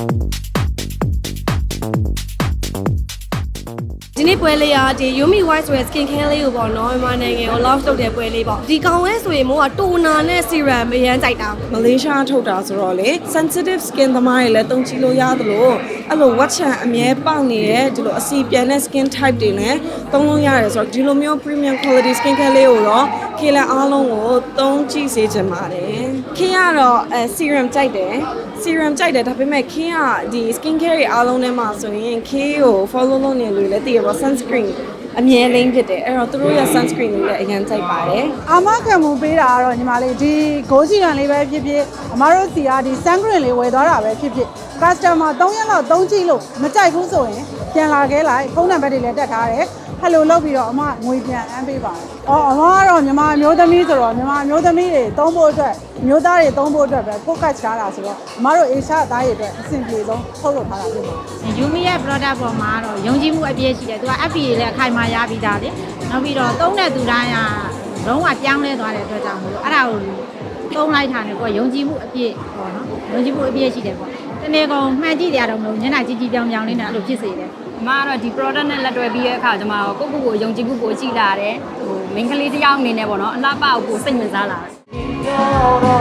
ဒီနေ့ပွဲလေးကဒီ Yumi White ဆိုတဲ့ skin care လေးကိုပေါ့နော်မြန်မာနိုင်ငံကို launch လုပ်တဲ့ပွဲလေးပေါ့ဒီကောင်လဲဆိုရင်မိုးကတိုနာနဲ့ serum အရန်ကြိုက်တာမလေးရှားထုတ်တာဆိုတော့လေ sensitive skin သမားတွေလည်းတုံးချလို့ရသလိုအဲ့လို watch ချန်အမြဲပေါက်နေတဲ့ဒီလိုအစီပြန်တဲ့ skin type တွေလည်းသုံးလို့ရတယ်ဆိုတော့ဒီလိုမျိုး premium quality skin care လေးကိုတော့ခေတ်လက်အားလုံးကိုသုံးကြည့်စေချင်ပါတယ်ခေတ်ကတော့အဲ serum ကြိုက်တယ် serum ကြိုက်တယ်ဒါပေမဲ့ခေတ်ကဒီ skin care တွေအားလုံးထဲမှာဆိုရင်ခေတ်ကို follow လုပ်နေလို့လည်းတည်ရပါ sunscreen အမြဲလိမ့်ဖြစ်တယ်အဲ့တော့သူတို့ရဲ့ sunscreen တွေလည်းအရင်ကြိုက်ပါတယ်အာမခံမှုပေးတာကတော့ညီမလေးဒီဂိုးစီရန်လေးပဲဖြစ်ဖြစ်အမတို့စီကဒီ sunscreen လေးဝယ်သွားတာပဲဖြစ်ဖြစ် customer 3ရက်လောက်သုံးကြည့်လို့မကြိုက်ဘူးဆိုရင်ပြန်လာခဲ့လိုက်ဖုန်းနံပါတ်တွေလည်းတက်ထားတယ်ဟယ်လိုလုပ်ပြီးတော့အမငွေပြန်အမ်းပေးပါတယ်။အော်အမကတော့ညီမအမျိုးသမီးဆိုတော့ညီမအမျိုးသမီးတွေသုံးဖို့အတွက်အမျိုးသားတွေသုံးဖို့အတွက်ပဲကိုကတ်ချတာဆိုတော့အမတို့အေရှာသားတွေအတွက်အဆင်ပြေဆုံးထုတ်လုပ်ထားတာဖြစ်ပါတယ်ယူမီရဲ့ product ပေါ်မှာတော့ယုံကြည်မှုအပြည့်ရှိတယ်သူက FDA လည်းအခိုင်အမာရပြီးသားလေနောက်ပြီးတော့သုံးတဲ့သူတိုင်းကလုံးဝပြောင်းလဲသွားတဲ့အတွက်ကြောင့်မို့လို့အဲ့ဒါကိုသုံးလိုက်တာနဲ့ကိုယ်ယုံကြည်မှုအပြည့်ပေါ့နော်ယုံကြည်မှုအပြည့်ရှိတယ်ပေါ့တနေ့ကောင်မှန်ကြည့်ကြရတော့မလို့ညနေကြီးကြီးပြောင်းပြောင်းလေးနဲ့အဲ့လိုဖြစ်စေတယ်အမကတော့ဒီ product နဲ့လက်တွဲပြီးတဲ့အခါကျမကိုယ့်ကိုယ်ကိုယုံကြည်မှုကိုကြည့်လာတယ်ဟိုမိန်းကလေးတစ်ယောက်အနေနဲ့ပေါ့နော်အလှပကိုကိုစိတ်ဝင်စားလာတယ်